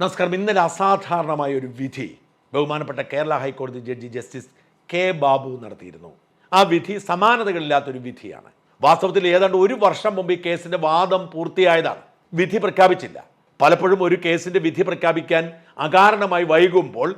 നമസ്കാരം. ഇന്നലെ അസാധാരണമായ ഒരു വിധി ബഹുമാനപ്പെട്ട കേരള ഹൈക്കോടതി ജഡ്ജി ജസ്റ്റിസ് കെ ബാബു നടത്തിയിരുന്നു. ആ വിധി സമാനതകളില്ലാത്തൊരു വിധിയാണ്. വാസ്തവത്തിൽ ഏതാണ്ട് ഒരു വർഷം മുമ്പ് ഈ കേസിന്റെ വാദം പൂർത്തിയായതാണ്. വിധി പ്രഖ്യാപിച്ചില്ല. പലപ്പോഴും ഒരു കേസിന്റെ വിധി പ്രഖ്യാപിക്കാൻ അകാരണമായി വൈകുമ്പോൾ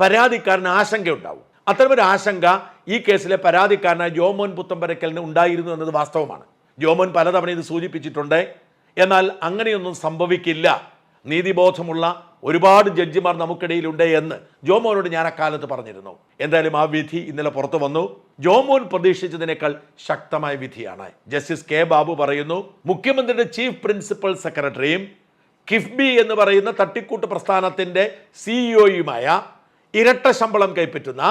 പരാതിക്കാരന് ആശങ്കയുണ്ടാവും. അത്തരമൊരു ആശങ്ക ഈ കേസിലെ പരാതിക്കാരനായ ജോമോൻ പുത്തമ്പരക്കലിന് ഉണ്ടായിരുന്നു എന്നത് വാസ്തവമാണ്. ജോമോൻ പലതവണ ഇത് സൂചിപ്പിച്ചിട്ടുണ്ട്. എന്നാൽ അങ്ങനെയൊന്നും സംഭവിക്കില്ല. നീതിബോധമുള്ള ഒരുപാട് ജഡ്ജിമാർ നമുക്കിടയിലുണ്ട് എന്ന് ജോമോനോട് ഞാൻ അക്കാലത്ത് പറഞ്ഞിരുന്നു. എന്തായാലും ആ വിധി ഇന്നലെ പുറത്തു വന്നു. ജോമോൻ പ്രതീക്ഷിച്ചതിനേക്കാൾ ശക്തമായ വിധിയാണ്. ജസ്റ്റിസ് കെ ബാബു പറയുന്നു മുഖ്യമന്ത്രിയുടെ ചീഫ് പ്രിൻസിപ്പൽ സെക്രട്ടറിയും കിഫ്ബി എന്ന് പറയുന്ന തട്ടിക്കൂട്ട് പ്രസ്ഥാനത്തിന്റെ സിഇഒയുമായ ഇരട്ട ശമ്പളം കൈപ്പറ്റുന്ന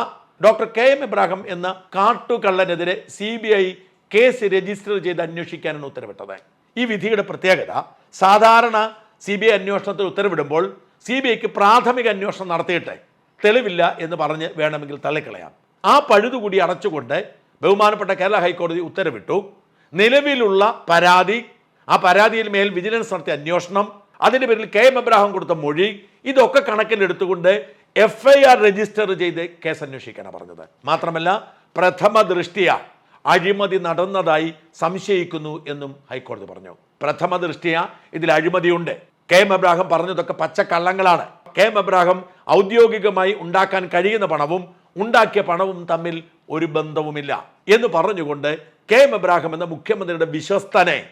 ഡോക്ടർ കെ എം ഇബ്രാഹിം എന്ന കാട്ടുകള്ളനെതിരെ C B I case register ചെയ്ത് അന്വേഷിക്കാനാണ് ഉത്തരവിട്ടത്. ഈ വിധിയുടെ പ്രത്യേകത സാധാരണ സി ബി ഐ അന്വേഷണത്തിൽ ഉത്തരവിടുമ്പോൾ സി ബി ഐക്ക് പ്രാഥമിക അന്വേഷണം നടത്തിയിട്ട്. തെളിവില്ല എന്ന് പറഞ്ഞ് വേണമെങ്കിൽ തള്ളിക്കളയാം. ആ പഴുതുകൂടി അടച്ചുകൊണ്ട് ബഹുമാനപ്പെട്ട കേരള ഹൈക്കോടതി ഉത്തരവിട്ടു. നിലവിലുള്ള പരാതി ആ പരാതിയിൽ മേൽ വിജിലൻസ് നടത്തിയ അന്വേഷണം അതിന്റെ പേരിൽ കെ എം എബ്രാഹിം കൊടുത്ത മൊഴി ഇതൊക്കെ കണക്കിലെടുത്തുകൊണ്ട് എഫ് ഐ ആർ രജിസ്റ്റർ ചെയ്ത് കേസ് അന്വേഷിക്കാനാണ് പറഞ്ഞത്. മാത്രമല്ല പ്രഥമ ദൃഷ്ടിയ അഴിമതി നടന്നതായി സംശയിക്കുന്നു എന്നും ഹൈക്കോടതി പറഞ്ഞു. പ്രഥമ ദൃഷ്ടിയ ഇതിൽ അഴിമതിയുണ്ട്. കെ എം എബ്രാഹിം പറഞ്ഞതൊക്കെ പച്ചക്കള്ളങ്ങളാണ്. കെ എം എബ്രാഹിം ഔദ്യോഗികമായി ഉണ്ടാക്കാൻ കഴിയുന്ന പണവും ഉണ്ടാക്കിയ പണവും തമ്മിൽ ഒരു ബന്ധവുമില്ല എന്ന് പറഞ്ഞുകൊണ്ട് കെ എം എബ്രാഹിം എന്ന മുഖ്യമന്ത്രിയുടെ വിശ്വസ്തനെ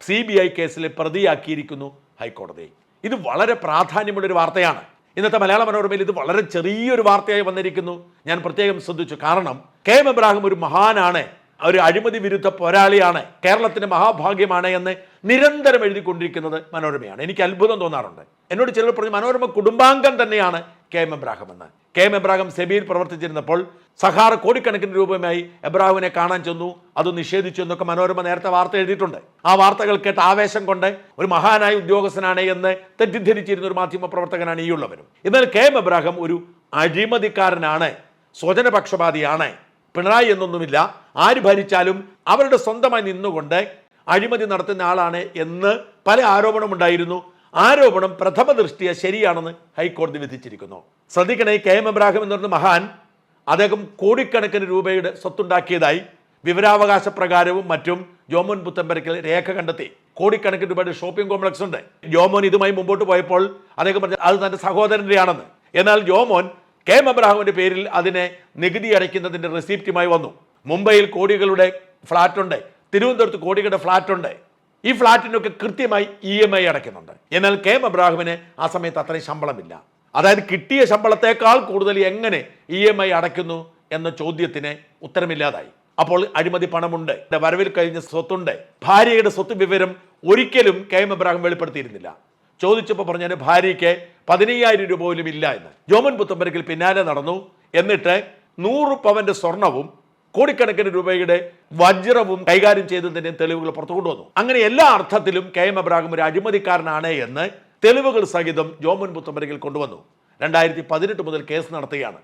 സി ബി ഐ കേസിൽ പ്രതിയാക്കിയിരിക്കുന്നു ഹൈക്കോടതി. ഇത് വളരെ പ്രാധാന്യമുള്ളൊരു വാർത്തയാണ്. ഇന്നത്തെ മലയാള മനോരമയിൽ ഇത് വളരെ ചെറിയൊരു വാർത്തയായി വന്നിരിക്കുന്നു. ഞാൻ പ്രത്യേകം ശ്രദ്ധിച്ചു. കാരണം കെ എം എബ്രാഹിം ഒരു മഹാനാണ്. ഒരു അഴിമതി വിരുദ്ധ പോരാളിയാണ് കേരളത്തിന്റെ മഹാഭാഗ്യമാണ് എന്ന് നിരന്തരം എഴുതിക്കൊണ്ടിരിക്കുന്നത് മനോരമയാണ്. എനിക്ക് അത്ഭുതം തോന്നാറുണ്ട്. എന്നോട് ചിലർ പറഞ്ഞു മനോരമ കുടുംബാംഗം തന്നെയാണ് കെ എം എബ്രാഹം എന്ന്. കെ എം എബ്രാഹം സെബിയിൽ പ്രവർത്തിച്ചിരുന്നപ്പോൾ സഹാറ കോടിക്കണക്കിന് രൂപയുമായി എബ്രാഹിമിനെ കാണാൻ ചെന്നു അത് നിഷേധിച്ചു എന്നൊക്കെ മനോരമ നേരത്തെ വാർത്ത എഴുതിയിട്ടുണ്ട്. ആ വാർത്തകൾ കേട്ട് ആവേശം കൊണ്ട് ഒരു മഹാനായ ഉദ്യോഗസ്ഥനാണ് എന്ന് തെറ്റിദ്ധരിച്ചിരുന്ന ഒരു മാധ്യമ പ്രവർത്തകനാണ് ഈ ഉള്ളവരും എന്നാൽ കെ എം എബ്രാഹം ഒരു അഴിമതിക്കാരനാണ് സ്വജനപക്ഷപാതിയാണ്. പിണറായി എന്നൊന്നുമില്ല. ആര് ഭരിച്ചാലും അവരുടെ സ്വന്തമായി നിന്നുകൊണ്ട് അഴിമതി നടത്തുന്ന ആളാണ് എന്ന് പല ആരോപണമുണ്ടായിരുന്നു ആരോപണം പ്രഥമ ദൃഷ്ടിയ ശരിയാണെന്ന് ഹൈക്കോടതി വിധിച്ചിരിക്കുന്നു. ശ്രദ്ധിക്കണേ കെ എം എബ്രാഹിം എന്ന് പറയുന്ന മഹാൻ അദ്ദേഹം കോടിക്കണക്കിന് രൂപയുടെ സ്വത്തുണ്ടാക്കിയതായി വിവരാവകാശ പ്രകാരവും മറ്റും ജോമോൻ പുത്തമ്പരക്കൽ രേഖ കണ്ടെത്തി. കോടിക്കണക്കിന് രൂപയുടെ ഷോപ്പിംഗ് കോംപ്ലക്സ് ഉണ്ട്. ജോമോൻ ഇതുമായി മുമ്പോട്ട് പോയപ്പോൾ അദ്ദേഹം പറഞ്ഞു അത് തന്റെ സഹോദരന്റെയാണെന്ന്. എന്നാൽ ജോമോൻ കെ എം അബ്രഹാമിന്റെ പേരിൽ അതിനെ നികുതി അടയ്ക്കുന്നതിന്റെ റെസിപ്റ്റുമായി വന്നു. മുംബൈയിൽ കോടികളുടെ ഫ്ലാറ്റ് ഉണ്ട് തിരുവനന്തപുരത്ത് കോടികളുടെ ഫ്ലാറ്റ് ഉണ്ട് ഈ ഫ്ലാറ്റിനൊക്കെ കൃത്യമായി ഇ എം ഐ അടയ്ക്കുന്നുണ്ട്. എന്നാൽ കെ എം അബ്രാഹിമിന് ആ സമയത്ത് അത്രയും ശമ്പളമില്ല. അതായത് കിട്ടിയ ശമ്പളത്തെക്കാൾ കൂടുതൽ എങ്ങനെ ഇ എം ഐ അടയ്ക്കുന്നു എന്ന ചോദ്യത്തിന് ഉത്തരമില്ലാതായി. അപ്പോൾ അഴിമതി പണമുണ്ട്. വരവിൽ കഴിഞ്ഞ സ്വത്തുണ്ട്. ഭാര്യയുടെ സ്വത്ത് വിവരം ഒരിക്കലും കെ എം അബ്രാഹിം വെളിപ്പെടുത്തിയിരുന്നില്ല. ചോദിച്ചപ്പോൾ പറഞ്ഞാൽ ഭാര്യയ്ക്ക് പതിനയ്യായിരം രൂപ പോലും ഇല്ല എന്ന്. ജോമൻ പുത്തമ്പരക്കിൽ പിന്നാലെ നടന്നു. എന്നിട്ട് നൂറ് പവന്റെ സ്വർണവും കോടിക്കണക്കിന് രൂപയുടെ വജ്രവും കൈകാര്യം ചെയ്തതിന്റെയും തെളിവുകൾ പുറത്തു കൊണ്ടുവന്നു. അങ്ങനെ എല്ലാ അർത്ഥത്തിലും കെ എം അബ്രാഹിം ഒരു അഴിമതിക്കാരനാണ് എന്ന് തെളിവുകൾ സഹിതം ജോമൻ പുത്തമ്പരക്കിൽ കൊണ്ടുവന്നു. രണ്ടായിരത്തി പതിനെട്ട് മുതൽ കേസ് നടത്തുകയാണ്.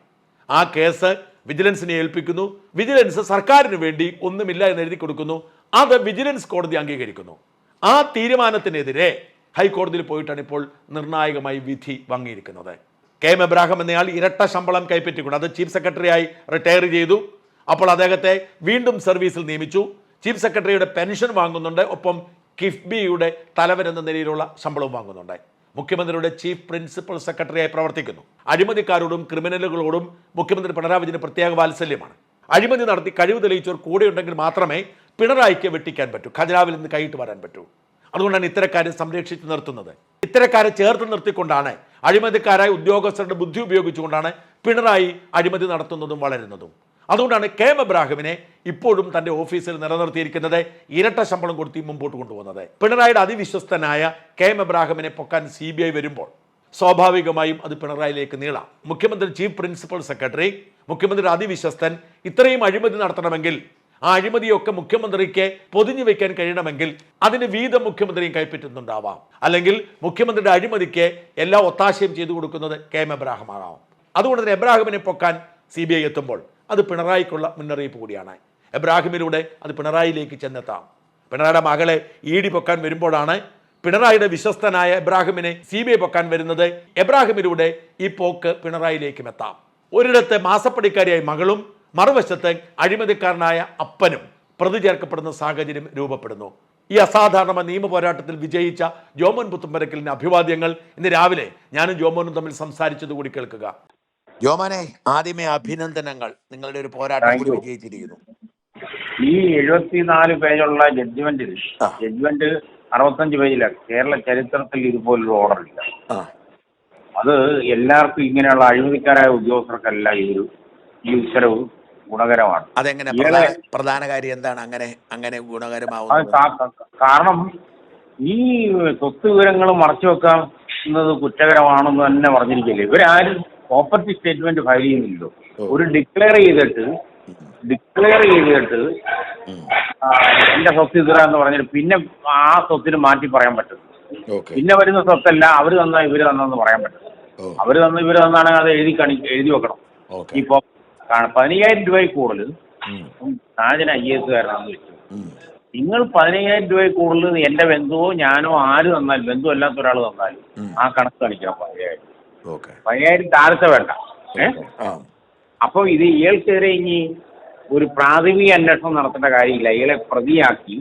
ആ കേസ് വിജിലൻസിനെ ഏൽപ്പിക്കുന്നു. വിജിലൻസ് സർക്കാരിന് വേണ്ടി ഒന്നുമില്ല എന്ന് എഴുതി കൊടുക്കുന്നു. അത് വിജിലൻസ് കോടതി അംഗീകരിക്കുന്നു. ആ തീരുമാനത്തിനെതിരെ ഹൈക്കോടതിയിൽ പോയിട്ടാണ് ഇപ്പോൾ നിർണായകമായി വിധി വാങ്ങിയിരിക്കുന്നത്. കെ എം എബ്രാഹിം എന്നയാൾ ഇരട്ട ശമ്പളം കൈപ്പറ്റിക്കൊണ്ട് അത് ചീഫ് സെക്രട്ടറിയായി റിട്ടയർ ചെയ്തു. അപ്പോൾ അദ്ദേഹത്തെ വീണ്ടും സർവീസിൽ നിയമിച്ചു. ചീഫ് സെക്രട്ടറിയുടെ പെൻഷൻ വാങ്ങുന്നുണ്ട്. ഒപ്പം കിഫ്ബിയുടെ തലവൻ എന്ന നിലയിലുള്ള ശമ്പളവും വാങ്ങുന്നുണ്ട്. മുഖ്യമന്ത്രിയുടെ ചീഫ് പ്രിൻസിപ്പൽ സെക്രട്ടറിയായി പ്രവർത്തിക്കുന്നു. അഴിമതിക്കാരോടും ക്രിമിനലുകളോടും മുഖ്യമന്ത്രി പിണറായി വിജയന് പ്രത്യേക വാത്സല്യമാണ്. അഴിമതി നടത്തി കഴിവ് തെളിയിച്ചവർ കൂടെയുണ്ടെങ്കിൽ മാത്രമേ പിണറായിക്ക് വെട്ടിക്കാൻ പറ്റൂ. ഖജനാവിൽ നിന്ന് കൈയിട്ട് വരാൻ പറ്റൂ. അതുകൊണ്ടാണ് ഇത്തരക്കാരെ സംരക്ഷിച്ച് നിർത്തുന്നത്. ഇത്തരക്കാരെ ചേർത്ത് നിർത്തിക്കൊണ്ടാണ് അഴിമതിക്കാരായ ഉദ്യോഗസ്ഥരുടെ ബുദ്ധി ഉപയോഗിച്ചുകൊണ്ടാണ് പിണറായി അഴിമതി നടത്തുന്നതും വളരുന്നതും. അതുകൊണ്ടാണ് കെ എം എബ്രാഹിമിനെ ഇപ്പോഴും തന്റെ ഓഫീസിൽ നിലനിർത്തിയിരിക്കുന്നത് ഇരട്ട ശമ്പളം കൊടുത്തി മുമ്പോട്ട് കൊണ്ടുപോകുന്നത്. പിണറായിയുടെ അതിവിശ്വസ്തനായ കെ എം എബ്രാഹിമിനെ പൊക്കാൻ സി വരുമ്പോൾ സ്വാഭാവികമായും അത് പിണറായിലേക്ക് നീളാം. മുഖ്യമന്ത്രി ചീഫ് പ്രിൻസിപ്പൽ സെക്രട്ടറി മുഖ്യമന്ത്രിയുടെ അതിവിശ്വസ്തൻ ഇത്രയും അഴിമതി നടത്തണമെങ്കിൽ ആ അഴിമതിയൊക്കെ മുഖ്യമന്ത്രിക്ക് പൊതിഞ്ഞു വെക്കാൻ കഴിയണമെങ്കിൽ അതിന് വീതം മുഖ്യമന്ത്രിയും കൈപ്പറ്റുന്നുണ്ടാവാം. അല്ലെങ്കിൽ മുഖ്യമന്ത്രിയുടെ അഴിമതിക്ക് എല്ലാ ഒത്താശയും ചെയ്തു കൊടുക്കുന്നത് കെ എം എബ്രാഹിം ആകാം അതുകൊണ്ട് തന്നെ എബ്രാഹിമിനെ പൊക്കാൻ സി ബി ഐ എത്തുമ്പോൾ അത് പിണറായിക്കുള്ള മുന്നറിയിപ്പ് കൂടിയാണ്. എബ്രാഹിമിലൂടെ അത് പിണറായിലേക്ക് ചെന്നെത്താം. പിണറായിയുടെ മകളെ ഇ ഡി പൊക്കാൻ വരുമ്പോഴാണ് പിണറായിയുടെ വിശ്വസ്തനായ എബ്രാഹിമിനെ സി ബി ഐ പൊക്കാൻ വരുന്നത്. എബ്രാഹിമിലൂടെ ഈ പോക്ക് പിണറായിലേക്കും എത്താം. ഒരിടത്ത് മാസപ്പടിക്കാരിയായ മകളും മറുവശത്ത് അഴിമതിക്കാരനായ അപ്പനും പ്രതി ചേർക്കപ്പെടുന്ന സാഹചര്യം രൂപപ്പെടുന്നു. ഈ അസാധാരണ നിയമ പോരാട്ടത്തിൽ വിജയിച്ച ജോമോൻ പുത്തുമ്പരക്കലിന്റെ അഭിവാദ്യങ്ങൾ ഇന്ന് രാവിലെ ഞാനും ജോമോനും തമ്മിൽ സംസാരിച്ചത് കൂടി കേൾക്കുക. ജോമനെ ആദ്യമേ അഭിനന്ദനങ്ങൾ. നിങ്ങളുടെ ഒരു പോരാട്ടം കൂടി വിജയിച്ചിരിക്കുന്നു. ഈ എഴുപത്തിനാല് പേജുള്ള ജഡ്ജ്മെന്റിൽ. ജഡ്ജ്മെന്റ് അറുപത്തഞ്ച് പേജില കേരള ചരിത്രത്തിൽ ഇതുപോലൊരു ഓർഡർ ഇല്ല. അത് എല്ലാവർക്കും ഇങ്ങനെയുള്ള അഴിമതിക്കാരായ ഉദ്യോഗസ്ഥർക്കല്ല ഈ ഒരു ഈ ഉത്തരവ്. ഗുണകരമാണ്. അതെങ്ങനെ? പ്രധാന കാര്യം എന്താണ്? അങ്ങനെ അങ്ങനെ ഗുണകരമാവുന്നത്? കാരണം ഈ സ്വത്ത് വിവരങ്ങൾ മറച്ചു കുറ്റകരമാണെന്ന് തന്നെ പറഞ്ഞിരിക്കില്ലേ? ഇവരാരും പ്രോപ്പർട്ടി സ്റ്റേറ്റ്മെന്റ് ഫയൽ ചെയ്യുന്നില്ലല്ലോ. ഒരു ഡിക്ലെയർ ചെയ്തിട്ട് ഡിക്ലെയർ ചെയ്തിട്ട് എന്റെ സ്വത്ത് ഇതറ എന്ന് പറഞ്ഞിട്ട് പിന്നെ ആ സ്വത്തിന് മാറ്റി പറയാൻ പറ്റും. പിന്നെ വരുന്ന സ്വത്തല്ല അവർ തന്ന ഇവർ തന്നെന്ന് പറയാൻ പറ്റും. അവർ തന്ന ഇവർ തന്നാണെങ്കിൽ അത് എഴുതി കണി എഴുതി വെക്കണം. ഓക്കെ. ഇപ്പൊ കാ- പതിനയ്യായിരം രൂപയിൽ കൂടുതൽ. സാജന ഐ എസ് കാരനാണെന്ന് വെച്ചു നിങ്ങൾ പതിനയ്യായിരം രൂപയിൽ കൂടുതൽ എന്റെ ബന്ധുവോ ഞാനോ ആര് തന്നാലും ബന്ധു അല്ലാത്ത ഒരാൾ തന്നാലും ആ കണക്ക് പതിനയ്യായിരം. പതിനായിരം പതിനയ്യായിരം താഴത്തെ വേണ്ട. അപ്പൊ ഇത് ഇയാൾക്കെതിരെ ഇനി ഒരു പ്രാഥമിക അന്വേഷണം നടത്തേണ്ട കാര്യമില്ല. ഇയാളെ പ്രതിയാക്കി.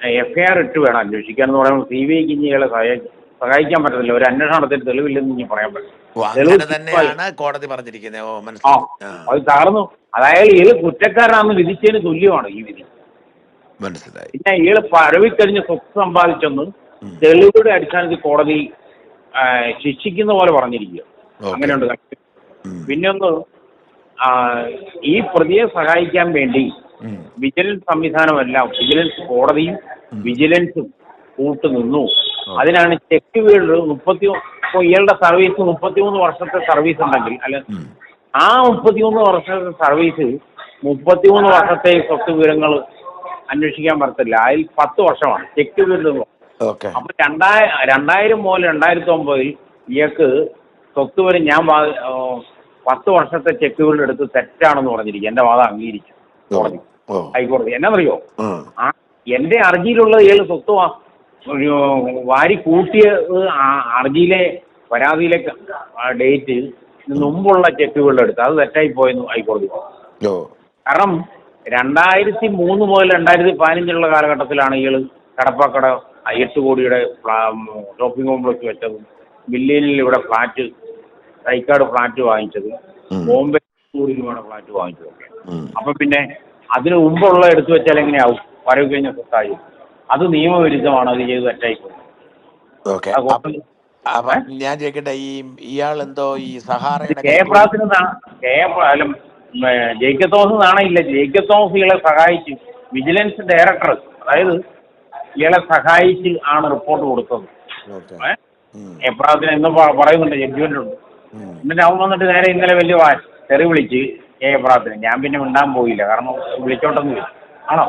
എഫ്ഐആർ എഫ് ഐ ആർ ഇട്ട് വേണം അന്വേഷിക്കാൻ എന്ന് പറയുമ്പോൾ സി ബി ഐക്ക് ഇനി ഇയാളെ സഹായി- സഹായിക്കാൻ പറ്റത്തില്ല ഒരു അന്വേഷണം നടത്തിയിട്ട് തെളിവില്ലെന്ന് ഇനി പറയാൻ പറ്റും ഓ, തെളിവ് അങ്ങനെ തന്നെയാണ് കോടതി പറഞ്ഞിരിക്കുന്നത് ഓ ആ മനസ്സിലായി ആ, അത് തകർന്നു അതായത് ഇയാൾ കുറ്റക്കാരനാണെന്ന് വിധിച്ചതിന് തുല്യമാണ് ഈ വിധി മനസ്സിലായി പിന്നെ ഇയാൾ പഴവിക്കഴിഞ്ഞ് സ്വത്ത് സമ്പാദിച്ചെന്ന് ഉം. തെളിവുകളുടെ അടിസ്ഥാനത്തിൽ കോടതി ആ, ശിക്ഷിക്കുന്ന പോലെ പറഞ്ഞിരിക്കുക ഓക്കേ. അങ്ങനെയുണ്ട് കാര്യം. ഉം. പിന്നെ ഒന്ന് ആ, ഈ പ്രതിയെ സഹായിക്കാൻ വേണ്ടി ഉം. വിജിലൻസ് സംവിധാനമല്ല വിജിലൻസ് കോടതിയും വിജിലൻസും കൂട്ടുനിന്നു അതിനാണ് ചെക്ക് വീട് മുപ്പത്തി ഇയാളുടെ സർവീസ് മുപ്പത്തിമൂന്ന് വർഷത്തെ സർവീസ് ഉണ്ടെങ്കിൽ അല്ല ആ മുപ്പത്തിമൂന്ന് വർഷത്തെ സർവീസ് മുപ്പത്തിമൂന്ന് വർഷത്തെ സ്വത്ത് വിവരങ്ങൾ അന്വേഷിക്കാൻ പറ്റത്തില്ല. അതിൽ പത്ത് വർഷമാണ്. ചെക്ക് വീട് അപ്പൊ രണ്ടായ രണ്ടായിരം മുതൽ രണ്ടായിരത്തി ഒമ്പതിൽ ഇയാൾക്ക് സ്വത്ത് വരെ ഞാൻ പത്ത് വർഷത്തെ ചെക്ക് വീട് എടുത്ത് തെറ്റാണെന്ന് പറഞ്ഞിരിക്കും. എന്റെ വാദം അംഗീകരിച്ചു. കോടതി ഹൈക്കോടതി. എന്നറിയോ പറയോ ആ എന്റെ അർജിയിലുള്ളത് ഏഴ് സ്വത്ത് ഒരു വാരി കൂട്ടിയ ഹർജിയിലെ പരാതിയിലെ ഡേറ്റ് മുമ്പുള്ള ചെക്കുകളുടെ എടുത്ത് അത് തെറ്റായി പോയെന്ന് ഹൈക്കോടതി കാരണം രണ്ടായിരത്തി മൂന്ന് മുതൽ രണ്ടായിരത്തി പതിനഞ്ചിലുള്ള കാലഘട്ടത്തിലാണ് ഇയാൾ കടപ്പാക്കട എട്ട് കോടിയുടെ ഷോപ്പിംഗ് കോംപ്ലക്സ് വെച്ചതും ബില്ലിയനിൽ ഇവിടെ ഫ്ലാറ്റ് തൈക്കാട് ഫ്ലാറ്റ് വാങ്ങിച്ചത്. ബോംബെ കോടി രൂപയുടെ ഫ്ലാറ്റ് വാങ്ങിച്ചതൊക്കെ. അപ്പൊ പിന്നെ അതിന് മുമ്പുള്ള എടുത്തു വെച്ചാൽ എങ്ങനെയാവും? വരവ് കഴിഞ്ഞ സ്വത്തായി അത് നിയമവിരുദ്ധമാണ് അത് ചെയ്ത് തെറ്റായി പോകുന്നത് ഓക്കെ. ആ, അപ്പൊ ഞാൻ ചോദിക്കട്ടെ ഈ ഇയാൾ എന്തോ ഈ സഹാറയുടെ കെ പ്രാസിന് കെ അല്ല ഏ, ജേക്കബ് തോമസ് നാണയില്ല. ജേക്കബ് തോമസ് ഇയാളെ സഹായിച്ച് വിജിലൻസ് ഡയറക്ടർ അതായത് ഇയാളെ സഹായിച്ച് ആണ് റിപ്പോർട്ട് കൊടുത്തത്. ഓക്കെ. ഏ? ഉം. എപ്രാസിന് എന്നും പ- പറയുന്നുണ്ട് ജഡ്ജ്മെന്റ് ഉണ്ട് ഉം. എന്നിട്ട് അവൻ വന്നിട്ട് നേരെ ഇന്നലെ വലിയ വാ- തെറി വിളിച്ച് എ എപ്രാസിന് ഞാൻ പിന്നെ മിണ്ടാൻ പോയില്ല കാരണം വിളിച്ചോട്ടെന്ന് ആണോ?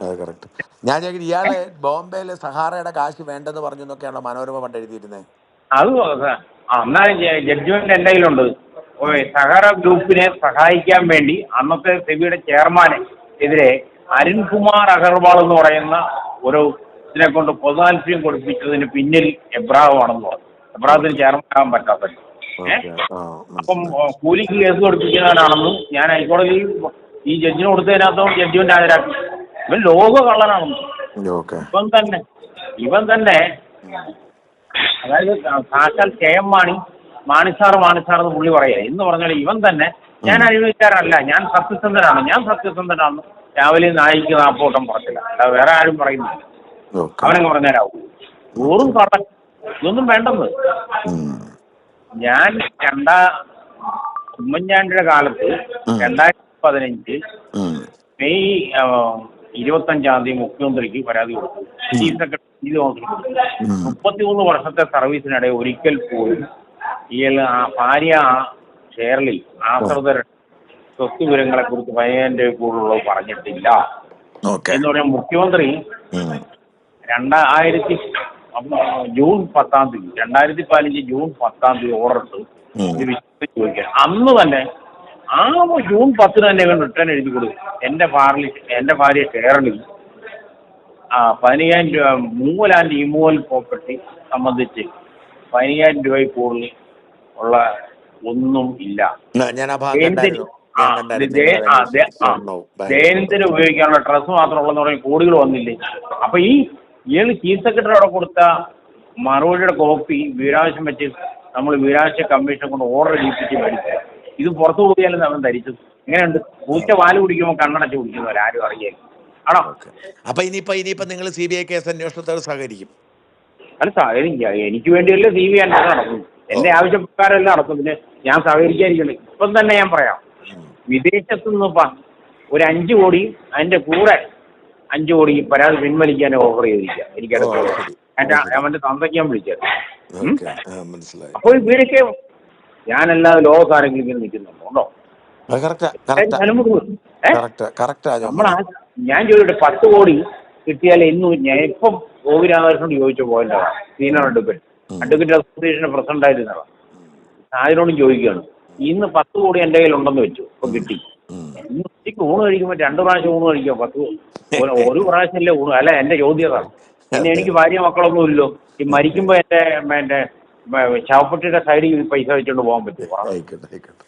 അത് കറക്റ്റ് ഞാൻ ചോദിക്കുന്നത് ഇയാൾ ബോംബെയിലെ സഹാറയുടെ കാശ് വേണ്ടെന്ന് പറഞ്ഞു എന്നൊക്കെയാണോ മനോരമ പണ്ട് എഴുതിയിരുന്നത് അത് അന്നാ ജഡ്ജ്മെന്റ് എന്റെ കയ്യിലുണ്ട്. സഹാറ ഗ്രൂപ്പിനെ സഹായിക്കാൻ വേണ്ടി അന്നത്തെ സെബിയുടെ ചെയർമാനെ എതിരെ അരുൺകുമാർ അഗർവാൾ എന്ന് പറയുന്ന ഒരു ഇതിനെ കൊണ്ട് പൊതുതാൽപര്യം കൊടുപ്പിച്ചതിന് പിന്നിൽ എബ്രാഹമാണെന്ന് പറഞ്ഞു. എബ്രാഹത്തിന് ചെയർമാൻ ആകാൻ പറ്റാത്തത് ഏ? അപ്പം കൂലിക്ക് കേസ് കൊടുപ്പിക്കുന്നവനാണെന്നും ഞാൻ ഹൈക്കോടതിയിൽ ഈ ജഡ്ജിന് കൊടുത്തതിനകത്തും ജഡ്ജിമെന്റ് ഹാജരാക്കി. ഇവൻ ലോക. കള്ളനാണെന്ന് ഇവൻ തന്നെ. ഇവൻ തന്നെ. അതായത് സാക്ഷാൽ കെ എം മാണി മാണിസാർ മാണിസാർ എന്ന് പുള്ളി പറയാ എന്ന് പറഞ്ഞാൽ ഇവൻ തന്നെ ഞാൻ അഴിമതിക്കാരല്ല ഞാൻ സത്യസന്ധനാണ് ഞാൻ സത്യസന്ധനാണ്. രാവിലെ നായിക്ക് നാപ്പോട്ടം പറച്ചില്ല. അല്ലാതെ വേറെ ആരും പറയുന്നില്ല. അവനങ്ങ് പറഞ്ഞുതരാവും. വെറും കള്ളൻ. ഇതൊന്നും വേണ്ടെന്ന്. ഞാൻ രണ്ടാ ഉമ്മൻചാണ്ടിയുടെ കാലത്ത് രണ്ടായിരത്തി പതിനഞ്ച് മെയ് ഇരുപത്തഞ്ചാം തീയതി മുഖ്യമന്ത്രിക്ക് പരാതി കൊടുത്തു. ചീഫ് സെക്രട്ടറി മുപ്പത്തിമൂന്ന് വർഷത്തെ സർവീസിനിടെ ഒരിക്കൽ പോലും ഇയാൾ ആ ഭാര്യ ആ ഷെയർലി ആശ്രിതർ സ്വത്ത് വിവരങ്ങളെ കുറിച്ച് പയ്യന്റെ കൂടുള്ളത് കൂടുതലുള്ളത് പറഞ്ഞിട്ടില്ല എന്ന് പറയാൻ മുഖ്യമന്ത്രി രണ്ടായിരത്തി ജൂൺ പത്താം തീയതി രണ്ടായിരത്തി പതിനഞ്ച് ജൂൺ പത്താം തീയതി ഓർഡർ ഇട്ട്. ഇത് ചോദിക്കാൻ അന്ന് തന്നെ ആ ജൂൺ പത്തിന് തന്നെ ഇവൻ റിട്ടേൺ എഴുതി കൊടുക്കും. എന്റെ ഭാര്യ എന്റെ ഭാര്യ ഷെയറിൽ ആ പതിനയ്യായിരം രൂപ മൂവൽ ആൻഡ് ഇമൂവൽ പ്രോപ്പർട്ടി സംബന്ധിച്ച് പതിനയ്യായിരം രൂപയിൽ കൂടുതൽ ഉള്ള ഒന്നും ഇല്ല. ആ, ഞാൻ ആ ഭാഗം ദൈനംദിന കണ്ടായിരുന്നു. ആ, ഞാൻ കണ്ടായിരുന്നു. ദേ- നിങ്ങളുടെ ആ, ദേ- ആ, സ്വർണവും ബാങ്കും. ദൈനംദിനം ഉപയോഗിക്കാനുള്ള ഡ്രസ്സ് മാത്രമുള്ളതെന്ന് പറഞ്ഞ് കോടികൾ വന്നില്ലേ? അപ്പൊ ഈ ഇയാൾ ചീഫ് സെക്രട്ടറി അവിടെ കൊടുത്ത മറുപടിയുടെ കോപ്പി വീരാവശ്യം വെച്ച് നമ്മൾ വീരാവശ്യ കമ്മീഷൻ കൊണ്ട് ഓർഡർ ചെയ്യിപ്പിച്ച് മേടിച്ചത്. ഇത് പുറത്തു പോയാലും അവൻ ധരിച്ചത് ഇങ്ങനെയുണ്ട്. പൂച്ച പാൽ കുടിക്കുമ്പോൾ കണ്ണടച്ച് കുടിക്കുന്നവർ ആരും അറിയില്ല. ആണോ. അപ്പൊ ഇനിയിപ്പോ ഇനിയിപ്പോ നിങ്ങൾ സി ബി ഐ കേസ് അന്വേഷണത്തോട് സഹകരിക്കും. അല്ല സ- എനിക്ക് വേണ്ടിയല്ല സി ബി അന്വേഷണം നടക്കുന്നു എന്റെ ആവശ്യപ്രകാരമല്ല നടക്കും പിന്നെ ഞാൻ സഹകരിക്കാതിരിക്കുന്നത് ഇപ്പം തന്നെ ഞാൻ പറയാം. വിദേശത്തു നിന്ന് ഇപ്പം ഒരു അഞ്ച് കോടി അതിന്റെ കൂടെ അഞ്ച് കോടി പരാതി പിൻവലിക്കാൻ ഓഫർ ചെയ്തിരിക്കുക. എനിക്ക് അവന്റെ തന്തയ്ക്ക് ഞാൻ വിളിച്ചത്. മനസ്സിലായി. അപ്പോൾ ഇവരൊക്കെ ഞാനല്ലാതെ ലോകത്താരെങ്കിലും ഇങ്ങനെ നിൽക്കുന്നുണ്ടോ നമ്മൾ ഞാൻ ചോദിക്കട്ടെ പത്ത് കോടി കിട്ടിയാൽ എന്നും ഞാൻ ഇപ്പം ഗോവി രാമകൃഷ്ണനോട് ചോദിച്ച പോയിന്റാണ് സീനിയർ അഡ്വക്കേറ്റ്. അഡ്വക്കേറ്റ് അസോസിയേഷന്റെ പ്രസിഡന്റ് ആയിരുന്നതാണ് അതിനോടും ചോദിക്കുകയാണ്. ഇന്ന് പത്ത് കോടി എന്റെ കയ്യിലുണ്ടെന്ന് വെച്ചു. ഇപ്പൊ കിട്ടി. ഇന്ന് ഉച്ചയ്ക്ക് ഊണ് കഴിക്കുമ്പോൾ രണ്ട് പ്രാവശ്യം ഊണ് കഴിക്കാം പത്ത് ഒരു- പ്രാവശ്യം അല്ലേ ഊണ്. അല്ല എന്റെ ചോദ്യം അതാണ്. പിന്നെ എനിക്ക് ഭാര്യ മക്കളൊന്നും ഇല്ലല്ലോ ഈ മരിക്കുമ്പോൾ എന്റെ എന്റെ ശവപ്പെട്ടിയുടെ സൈഡിൽ പൈസ വെച്ചുകൊണ്ട് പോകാൻ പറ്റുമോ ആയിക്കോട്ടെ ആയിക്കോട്ടെ